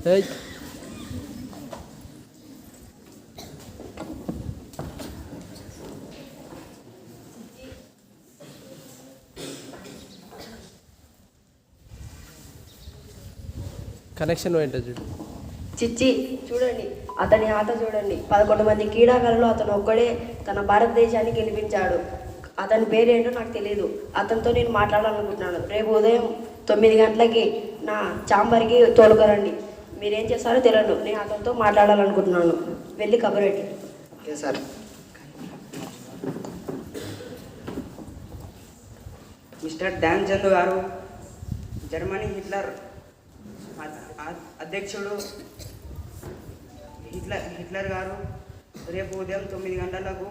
Connection ఏంటో చూడు. చిచ్చి చూడండి. అతని ఆట చూడండి. పదకొండు మంది క్రీడాకారులు అతను ఒక్కడే తన భారతదేశాన్ని గెలిపించాడు. అతని పేరేంటో నాకు తెలియదు అతనితో నేను మాట్లాడాలనుకుంటున్నాను. రేపు ఉదయం తొమ్మిది గంటలకి నా చాంబర్కి తోలుకరండి. మీరేం చేస్తారో తెలియదు నేను అతనితో మాట్లాడాలనుకుంటున్నాను. వెళ్ళి కబురెట్టి okay sir. Mister Dhyan Chand garu Germany Hitler అధ్యక్షుడు హిట్లర్ హిట్లర్ గారు రేపు ఉదయం తొమ్మిది గంటలకు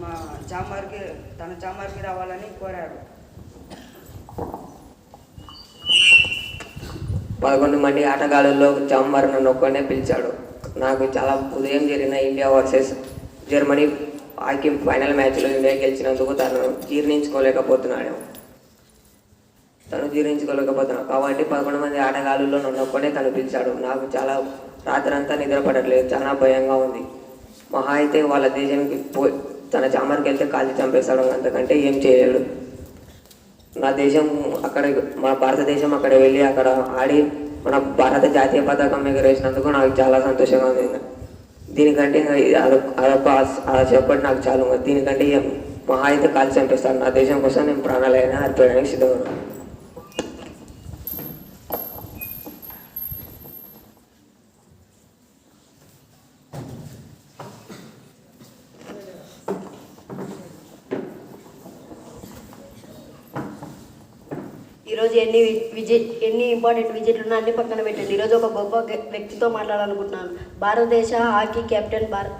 మా చామార్కి తన చామార్కి రావాలని కోరారు. పదకొండు మంది ఆటగాళ్ళల్లో చాంబర్ నన్ను పిలిచాడు. నాకు చాలా ఉదయం జరిగిన India versus Germany hockey final మ్యాచ్లో ఇండియా గెలిచినందుకు తను జీర్ణించుకోలేకపోతున్నాడు. తను జీర్ణించుకోలేకపోతున్నాడు. కాబట్టి పదకొండు మంది ఆటగాళ్ళలో నన్ను ఒక్కనే తను పిలిచాడు. నాకు చాలా రాత్రంతా నిద్ర పడట్లేదు చాలా భయంగా ఉంది. మహా అయితే వాళ్ళ దేశానికి పోయి తన చాంబర్కి వెళ్తే కాల్చి చంపేస్తాడు. అంతకంటే ఏం చేయలేడు. నా దేశం అక్కడ మన భారతదేశం అక్కడ వెళ్ళి అక్కడ ఆడి మన భారత జాతీయ పతాకం ఎగరేసినందుకు నాకు చాలా సంతోషంగా ఉంది. దీనికంటే ఇంకా అదొక అదొక నాకు చాలు. దీనికంటే ఏం మహా అయితే కాల్చి చంపేస్తాను నా దేశం కోసం నేను ప్రాణాలైనా అర్పడానికి సిద్ధంగా ఈరోజు ఎన్ని విజిట్ ఎన్ని ఇంపార్టెంట్ విజిట్లు ఉన్నా అన్ని పక్కన పెట్టండి. ఈరోజు ఒక గొప్ప వ్యక్తితో మాట్లాడాలనుకుంటున్నాను. భారతదేశ హాకీ కెప్టెన్ భారత్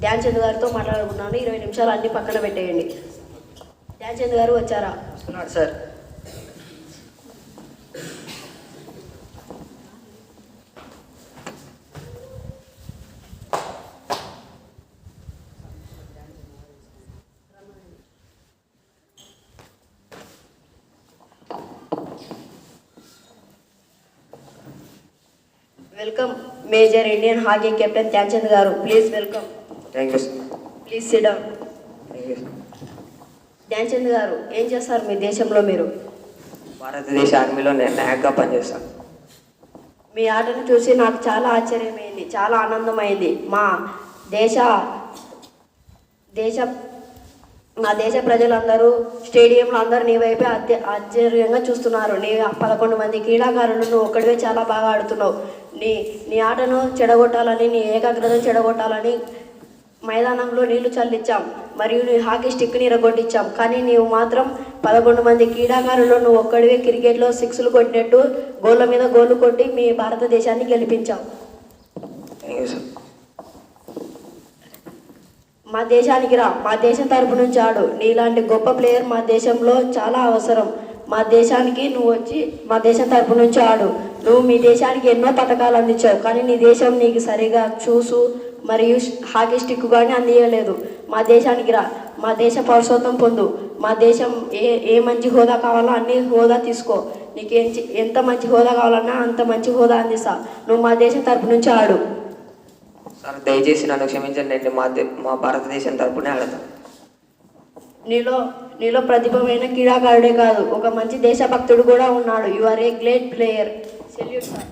ధ్యాన్ చంద్ గారితో మాట్లాడాలనుకుంటున్నాను. ఇరవై నిమిషాలు అన్ని పక్కన పెట్టేయండి. ధ్యాన్ చంద్ గారు వచ్చారా? Sir. Welcome major Indian hockey captain Dhyan Chand garu please welcome thank you please sit down thank you sir Dhyan Chand garu ఏం చేస్తారు మీ దేశంలో మీరు? భారతదేశ ఆర్మీలో నేను నాయక్గా పనిచేస్తాను. మీ ఆటను చూసి నాకు చాలా ఆశ్చర్యమైంది చాలా ఆనందమైంది. మా దేశ దేశ మా దేశ ప్రజలందరూ స్టేడియంలో అందరూ నీ వైపే ఆశ్చర్యంగా చూస్తున్నారు. నీ పదకొండు మంది క్రీడాకారులు నువ్వు ఒక్కడివే చాలా బాగా ఆడుతున్నావు. నీ నీ ఆటను చెడగొట్టాలని నీ ఏకాగ్రతను చెడగొట్టాలని మైదానంలో నీళ్ళు చల్లించాం. మరియు నీ హాకీ స్టిక్ని ఇరగొట్టించాం. కానీ నీవు మాత్రం పదకొండు మంది క్రీడాకారులు నువ్వు ఒక్కడివే క్రికెట్లో సిక్స్లు కొట్టినట్టు గోళ్ళ మీద గోళ్ళు కొట్టి మీ భారతదేశాన్ని సార్ మా దేశానికి రా. మా దేశం తరపు నుంచి ఆడు. నీలాంటి గొప్ప ప్లేయర్ మా దేశంలో చాలా అవసరం. మా దేశానికి నువ్వు వచ్చి మా దేశం తరపు నుంచి ఆడు. నువ్వు మీ దేశానికి ఎన్నో పథకాలు అందించావు. కానీ నీ దేశం నీకు సరిగా చూసు మరియు హాకీ స్టిక్ కానీ అందియలేదు. మా దేశానికి రా. మా దేశ పౌరసత్వం పొందు. మా దేశం ఏ ఏ మంచి హోదా కావాలో అన్ని హోదా తీసుకో. నీకు ఏం ఎంత మంచి హోదా కావాలన్నా అంత మంచి హోదా అందిస్తా. నువ్వు మా దేశం తరపు నుంచి ఆడు. సార్ దయచేసి నన్ను క్షమించండి. మా మా భారతదేశం తరపునే ఆడతాను. నీలో నీలో ప్రతిభమైన క్రీడాకారుడే కాదు. ఒక మంచి దేశభక్తుడు కూడా ఉన్నాడు. You are a great player salute sir